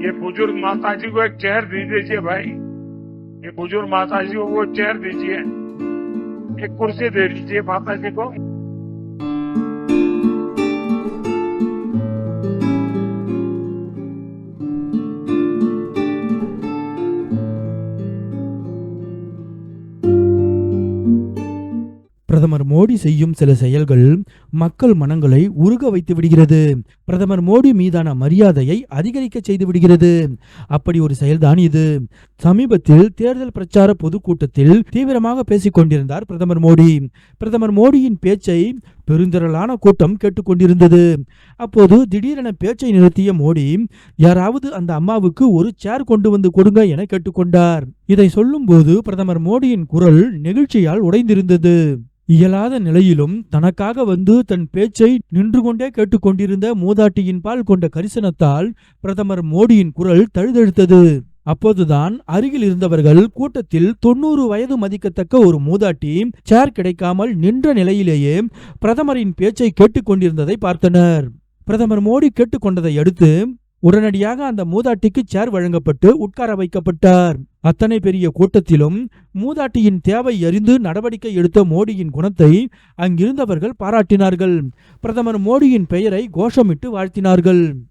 ये बुज़ुर्ग माता जी को एक चेहर दे दीजिए भाई। ये बुज़ुर्ग माता जी को वो चेहर दीजिए। एक कुर्सी दे दीजिए माता जी को। பிரதமர் மோடி செய்யும் சில செயல்கள் மக்கள் மனங்களை உருக வைத்து விடுகிறது. பிரதமர் மோடி மீதான மரியாதையை அதிகரிக்க செய்து விடுகிறது. அப்படி ஒரு செயல்தான் இது. சமீபத்தில் தேர்தல் பிரச்சார பொதுக்கூட்டத்தில் தீவிரமாக பேசிக் கொண்டிருந்தார் பிரதமர் மோடி. பிரதமர் மோடியின் பேச்சை பெருந்திரளான கூட்டம் கேட்டுக்கொண்டிருந்தது அப்போது திடீரென பேச்சை நிறுத்திய மோடி யாராவது அந்த அம்மாவுக்கு ஒரு சேர் கொண்டு வந்து கொடுங்க என கேட்டுக்கொண்டார் இதை சொல்லும்போது பிரதமர் மோடியின் குரல் நெகிழ்ச்சியால் உடைந்திருந்தது. இயலாத நிலையிலும் தனக்காக வந்து தன் பேச்சை நின்று கொண்டே கேட்டுக்கொண்டிருந்த மூதாட்டியின் பால் கொண்ட கரிசனத்தால் பிரதமர் மோடியின் குரல் தழுதழுத்தது. அப்போதுதான் அருகில் இருந்தவர்கள் கூட்டத்தில் தொண்ணூறு வயது மதிக்கத்தக்க ஒரு மூதாட்டி சேர் கிடைக்காமல் நின்ற நிலையிலேயே பிரதமரின் பேச்சை கேட்டுக்கொண்டிருந்ததை பார்த்தனர். பிரதமர் மோடி கேட்டுக்கொண்டதை அடுத்து உடனடியாக அந்த மூதாட்டிக்கு சேர் வழங்கப்பட்டு உட்கார வைக்கப்பட்டார். அத்தனை பெரிய கூட்டத்திலும் மூதாட்டியின் தேவை அறிந்து நடவடிக்கை எடுத்த மோடியின் குணத்தை அங்கிருந்தவர்கள் பாராட்டினார்கள். பிரதமர் மோடியின் பெயரை கோஷமிட்டு வாழ்த்தினார்கள்.